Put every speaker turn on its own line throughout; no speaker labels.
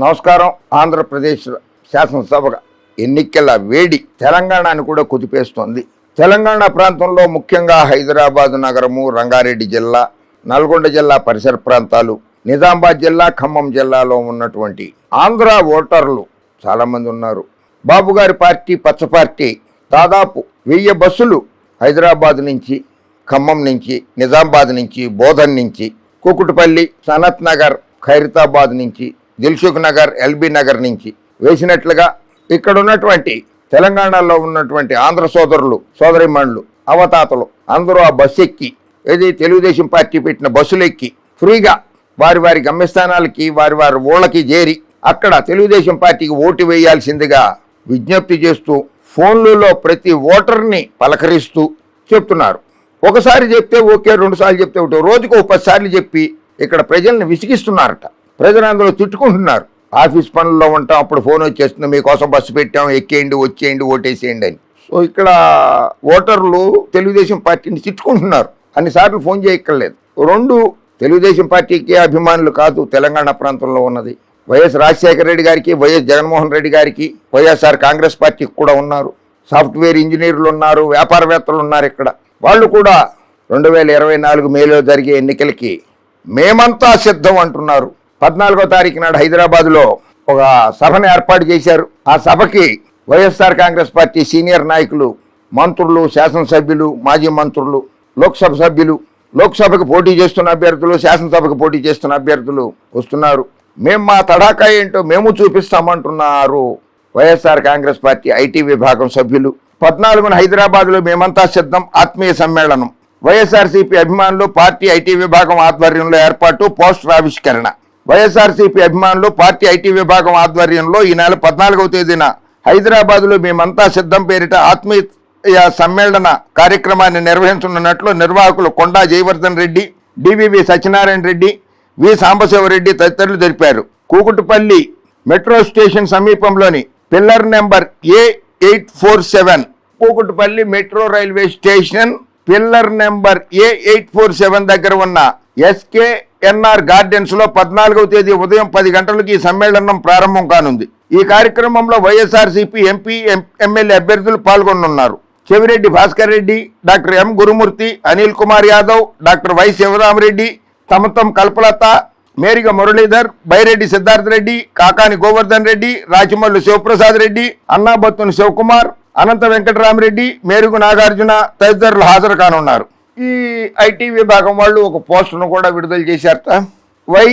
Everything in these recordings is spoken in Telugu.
నమస్కారం. ఆంధ్రప్రదేశ్ శాసనసభ ఎన్నికల వేడి తెలంగాణను కూడా కుదిపేస్తోంది. తెలంగాణ ప్రాంతంలో ముఖ్యంగా హైదరాబాద్ నగరము రంగారెడ్డి జిల్లా నల్గొండ జిల్లా పరిసర ప్రాంతాలు నిజామాబాద్ జిల్లా ఖమ్మం జిల్లాలో ఉన్నటువంటి ఆంధ్ర ఓటర్లు చాలామంది ఉన్నారు. బాబు గారి పార్టీ పచ్చ పార్టీ దాదాపు వెయ్యి బస్సులు హైదరాబాద్ నుంచి ఖమ్మం నుంచి నిజామాబాద్ నుంచి బోధన్ నుంచి కుకుటుపల్లి సనత్ నగర్ ఖైరతాబాద్ నుంచి దిల్సుఖ్ నగర్ ఎల్బీ నగర్ నుంచి వేసినట్లుగా ఇక్కడ ఉన్నటువంటి తెలంగాణలో ఉన్నటువంటి ఆంధ్ర సోదరులు సోదరిమణులు అవతాతలు అందరూ ఆ బస్సు ఎక్కి ఏది తెలుగుదేశం పార్టీ పెట్టిన బస్సులు ఎక్కి ఫ్రీగా వారి వారి గమ్యస్థానాలకి వారి వారి ఊళ్ళకి చేరి అక్కడ తెలుగుదేశం పార్టీకి ఓటు వేయాల్సిందిగా విజ్ఞప్తి చేస్తూ ఫోన్లలో ప్రతి ఓటర్ని పలకరిస్తూ చెప్తున్నారు. ఒకసారి చెప్తే ఓకే రెండుసార్లు చెప్తే ఒకటి రోజుకు ఒక పది సార్లు చెప్పి ఇక్కడ ప్రజల్ని విసిగిస్తున్నారట. ప్రజలు అందులో తిట్టుకుంటున్నారు. ఆఫీస్ పనుల్లో ఉంటాం అప్పుడు ఫోన్ వచ్చేస్తుంది మీకోసం బస్సు పెట్టాం ఎక్కేయండి వచ్చేయండి ఓటేసేయండి అని. సో ఇక్కడ ఓటర్లు తెలుగుదేశం పార్టీని తిట్టుకుంటున్నారు. అన్నిసార్లు ఫోన్ చేయక్కర్లేదు. రెండు తెలుగుదేశం పార్టీకి అభిమానులు కాదు తెలంగాణ ప్రాంతంలో ఉన్నది. వైఎస్ రాజశేఖర రెడ్డి గారికి వైఎస్ జగన్మోహన్ రెడ్డి గారికి వైఎస్ఆర్ కాంగ్రెస్ పార్టీకి కూడా ఉన్నారు. సాఫ్ట్వేర్ ఇంజనీర్లు ఉన్నారు వ్యాపారవేత్తలు ఉన్నారు ఇక్కడ. వాళ్ళు కూడా రెండు వేల ఇరవై నాలుగు మేలో జరిగే ఎన్నికలకి మేమంతా సిద్ధం అంటున్నారు. పద్నాలుగో తారీఖు నాడు హైదరాబాద్లో ఒక సభను ఏర్పాటు చేశారు. ఆ సభకి వైఎస్ఆర్ కాంగ్రెస్ పార్టీ సీనియర్ నాయకులు మంత్రులు శాసనసభ్యులు మాజీ మంత్రులు లోక్సభ సభ్యులు లోక్సభకు పోటీ చేస్తున్న అభ్యర్థులు శాసనసభకు పోటీ చేస్తున్న అభ్యర్థులు వస్తున్నారు. మేము మా తడాకా ఏంటో మేము చూపిస్తామంటున్నారు వైఎస్ఆర్ కాంగ్రెస్ పార్టీ ఐటీ విభాగం సభ్యులు. పద్నాలుగున హైదరాబాద్లో మేమంతా సిద్ధం ఆత్మీయ సమ్మేళనం. వైఎస్ఆర్సీపీ అభిమానులు పార్టీ ఐటీ విభాగం ఆధ్వర్యంలో ఏర్పాటు పోస్టర్ ఆవిష్కరణ. వైఎస్ఆర్సీపీ అభిమానులు పార్టీ ఐటీ విభాగం ఆధ్వర్యంలో ఈ నెల పద్నాలుగవ తేదీన హైదరాబాద్లో మేమంతా సిద్ధం పేరిట ఆత్మీయ సమ్మేళన కార్యక్రమాన్ని నిర్వహించనున్నట్లు నిర్వాహకులు కొండా జయవర్ధన్ రెడ్డి డివివి సత్యనారాయణ రెడ్డి వి సాంబశివరెడ్డి తదితరులు తెలిపారు. కూకుటుపల్లి మెట్రో స్టేషన్ సమీపంలోని pillar number A eight four seven Kukatpally metro railway station pillar number A eight four seven దగ్గర ఉన్న ఎస్కే గార్డెన్స్లో పద్నాలుగవ తేదీ ఉదయం పది గంటలకు ఈ సమ్మేళనం ప్రారంభం కానుంది. ఈ కార్యక్రమంలో వైఎస్ఆర్సీపీ ఎంపీ ఎం- ఎమ్మెల్యే అభ్యర్థులు పాల్గొనున్నారు Chevireddy Bhaskar Reddy doctor M Gurumurthy Anil Kumar Yadav doctor Y Sivaramareddy Tamatam Kalpalatha Meriga Muralidhar Byreddy Siddhartha Reddy Kakani Govardhan Reddy Rachamallu Sivaprasad Reddy Annabathuni Sivakumar Anantha Venkataramareddy Merugu Nagarjuna తదితరులు హాజరు కానున్నారు. ఈ ఐటీ విభాగం వాళ్ళు ఒక పోస్టును కూడా విడుదల చేశారట. వై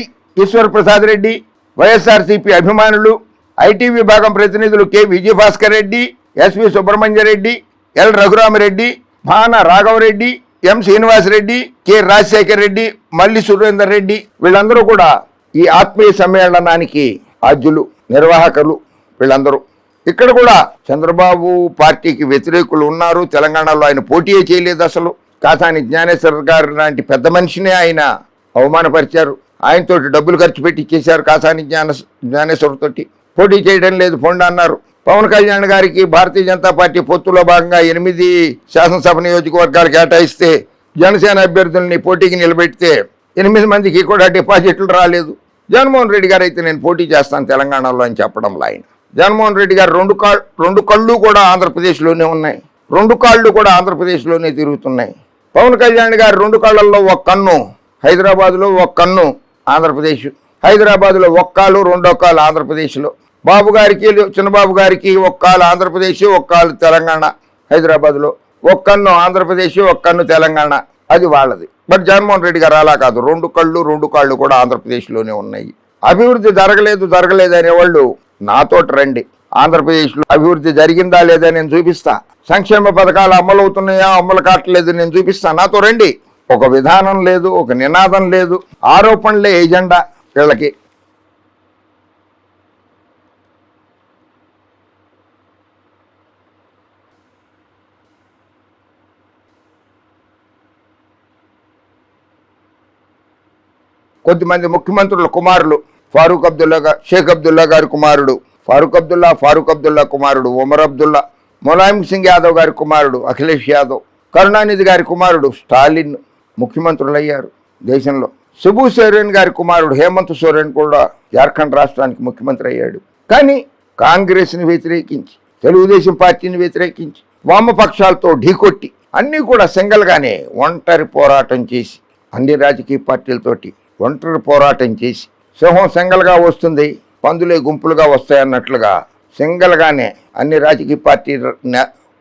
ఈశ్వర్ ప్రసాద్ రెడ్డి వైఎస్ఆర్సీపీ అభిమానులు ఐటీ విభాగం ప్రతినిధులు K Vijayabhaskar Reddy SV Subrahmanyareddy L Raghuramareddy Bhana Raghavareddy M Srinivasareddy K Rajasekhar Reddy Malli Surender Reddy వీళ్ళందరూ కూడా ఈ ఆత్మీయ సమ్మేళనానికి ఆద్యులు నిర్వాహకులు వీళ్ళందరూ. ఇక్కడ కూడా చంద్రబాబు పార్టీకి వ్యతిరేకులు ఉన్నారు. తెలంగాణలో ఆయన పోటీయే చేయలేదు అసలు. కాసాని జ్ఞానేశ్వర గారు లాంటి పెద్ద మనిషినే ఆయన అవమానపరిచారు. ఆయనతో డబ్బులు ఖర్చు పెట్టి ఇచ్చేశారు కాసాని జ్ఞాన జ్ఞానేశ్వర్ తోటి పోటీ చేయడం లేదు పొండి అన్నారు. పవన్ కళ్యాణ్ గారికి భారతీయ జనతా పార్టీ పొత్తులో భాగంగా ఎనిమిది శాసనసభ నియోజకవర్గాలు కేటాయిస్తే జనసేన అభ్యర్థుల్ని పోటీకి నిలబెడితే ఎనిమిది మందికి కూడా డిపాజిట్లు రాలేదు. జగన్మోహన్ రెడ్డి గారు అయితే నేను పోటీ చేస్తాను తెలంగాణలో అని చెప్పడంలో ఆయన. జగన్మోహన్ రెడ్డి గారు రెండు కాళ్ళు రెండు కళ్ళు కూడా ఆంధ్రప్రదేశ్లోనే ఉన్నాయి. రెండు కాళ్ళు కూడా ఆంధ్రప్రదేశ్లోనే తిరుగుతున్నాయి. పవన్ కళ్యాణ్ గారు రెండు కళ్ళల్లో ఒక కన్ను హైదరాబాద్లో ఒక కన్ను ఆంధ్రప్రదేశ్. హైదరాబాద్లో ఒక కాలు రెండో కాలు ఆంధ్రప్రదేశ్లో. బాబు గారికి చిన్నబాబు గారికి ఒక కాలు ఆంధ్రప్రదేశ్ ఒక కాలు తెలంగాణ హైదరాబాద్లో. ఒక కన్ను ఆంధ్రప్రదేశ్ ఒక కన్ను తెలంగాణ. అది వాళ్ళది. బట్ జగన్మోహన్ రెడ్డి గారు అలా కాదు. రెండు కళ్ళు రెండు కాళ్ళు కూడా ఆంధ్రప్రదేశ్లోనే ఉన్నాయి. అభివృద్ధి జరగలేదు జరగలేదు అనేవాళ్ళు నాతోటి రండి. ఆంధ్రప్రదేశ్లో అభివృద్ధి జరిగిందా లేదా నేను చూపిస్తా. సంక్షేమ పథకాలు అమలు అవుతున్నాయా అమలు కావట్లేదు. నేను చూపిస్తాను నాతో రండి. ఒక విధానం లేదు ఒక నినాదం లేదు. ఆరోపణలే ఏజెండా వీళ్ళకి. కొద్దిమంది ముఖ్యమంత్రుల కుమారులు. ఫారూక్ అబ్దుల్లా షేక్ అబ్దుల్లా గారి కుమారుడు. ఫారూక్ అబ్దుల్లా ఫారూక్ అబ్దుల్లా కుమారుడు. ఉమర్ అబ్దుల్లా. ములాయం సింగ్ యాదవ్ గారి కుమారుడు అఖిలేష్ యాదవ్ కరుణానిధి గారి కుమారుడు స్టాలిన్ ముఖ్యమంత్రులు అయ్యారు దేశంలో. శిబు సోరెన్ గారి కుమారుడు హేమంత్ సోరెన్ కూడా జార్ఖండ్ రాష్ట్రానికి ముఖ్యమంత్రి అయ్యాడు. కానీ కాంగ్రెస్ని వ్యతిరేకించి తెలుగుదేశం పార్టీని వ్యతిరేకించి వామపక్షాలతో ఢీకొట్టి అన్నీ కూడా సింగల్గానే ఒంటరి పోరాటం చేసి అన్ని రాజకీయ పార్టీలతోటి ఒంటరి పోరాటం చేసి సింహం సింగల్గా వస్తుంది పందులే గుంపులుగా వస్తాయన్నట్లుగా సింగల్గానే అన్ని రాజకీయ పార్టీ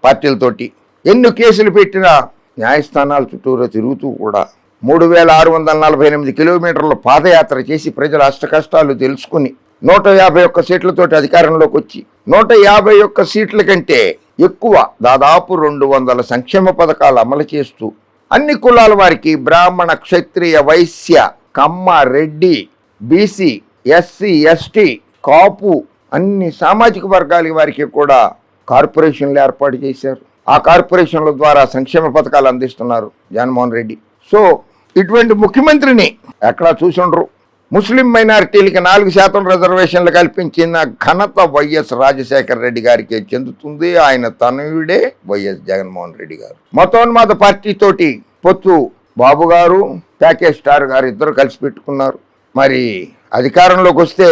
పార్టీలతోటి ఎన్ని కేసులు పెట్టినా న్యాయస్థానాల చుట్టూరా తిరుగుతూ కూడా మూడు వేల ఆరు వందల నలభై ఎనిమిది కిలోమీటర్ల పాదయాత్ర చేసి ప్రజల అష్ట కష్టాలు తెలుసుకుని నూట యాభై ఒక్క సీట్లతోటి అధికారంలోకి వచ్చి నూట యాభై ఒక్క సీట్ల కంటే ఎక్కువ దాదాపు రెండు వందల సంక్షేమ పథకాలు అమలు చేస్తూ అన్ని కులాల వారికి బ్రాహ్మణ క్షత్రియ Vysya Kamma Reddy BC SC ST Kapu అన్ని సామాజిక వర్గాల వారికి కూడా కార్పొరేషన్లు ఏర్పాటు చేశారు. ఆ కార్పొరేషన్ల ద్వారా సంక్షేమ పథకాలు అందిస్తున్నారు జగన్మోహన్ రెడ్డి. సో ఇటువంటి ముఖ్యమంత్రిని ఎక్కడా చూసుండ్రు. ముస్లిం మైనారిటీలకి నాలుగు శాతం రిజర్వేషన్లు కల్పించిన ఘనత వైఎస్ రాజశేఖర రెడ్డి గారికి చెందుతుంది. ఆయన తనయుడే వైఎస్ జగన్మోహన్ రెడ్డి గారు. మతోన్మాద పార్టీతోటి పొత్తు బాబు గారు ప్యాకేజ్ స్టార్ గారు ఇద్దరు కలిసి పెట్టుకున్నారు. మరి అధికారంలోకి వస్తే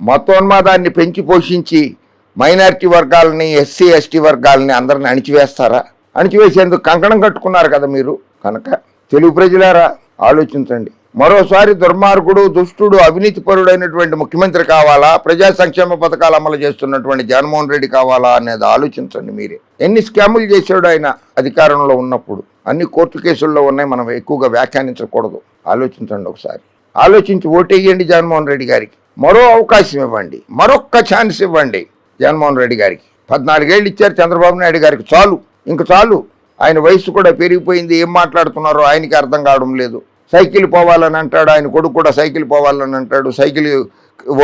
మతోన్మాదాన్ని పెంచి పోషించి మైనారిటీ వర్గాలని ఎస్సీ ఎస్టీ వర్గాలని అందరిని అణిచివేస్తారా? అణిచివేసేందుకు కంకణం కట్టుకున్నారు కదా మీరు? కనుక తెలుగు ప్రజలారా ఆలోచించండి. మరోసారి దుర్మార్గుడు దుష్టుడు అవినీతిపరుడైనటువంటి ముఖ్యమంత్రి కావాలా? ప్రజా సంక్షేమ పథకాలు అమలు చేస్తున్నటువంటి జగన్మోహన్ రెడ్డి కావాలా అనేది ఆలోచించండి మీరే. ఎన్ని స్కాములు చేశాడు ఆయన అధికారంలో ఉన్నప్పుడు? అన్ని కోర్టు కేసుల్లో ఉన్నాయి మనం ఎక్కువగా వ్యాఖ్యానించకూడదు. ఆలోచించండి ఒకసారి. ఆలోచించి ఓటేయండి జగన్మోహన్ రెడ్డి గారికి. మరో అవకాశం ఇవ్వండి. మరొక్క ఛాన్స్ ఇవ్వండి జగన్మోహన్ రెడ్డి గారికి. పద్నాలుగేళ్ళు ఇచ్చారు చంద్రబాబు నాయుడు గారికి. చాలు. ఇంక చాలు. ఆయన వయసు కూడా పెరిగిపోయింది. ఏం మాట్లాడుతున్నారో ఆయనకి అర్థం కావడం లేదు. సైకిల్ పోవాలని అంటాడు. ఆయన కొడుకు కూడా సైకిల్ పోవాలని అంటాడు. సైకిల్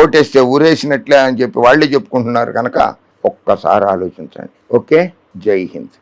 ఓటేస్తే ఊరేసినట్లే అని చెప్పి వాళ్ళే చెప్పుకుంటున్నారు కనుక ఒక్కసారి ఆలోచించండి. ఓకే? జై హింద్.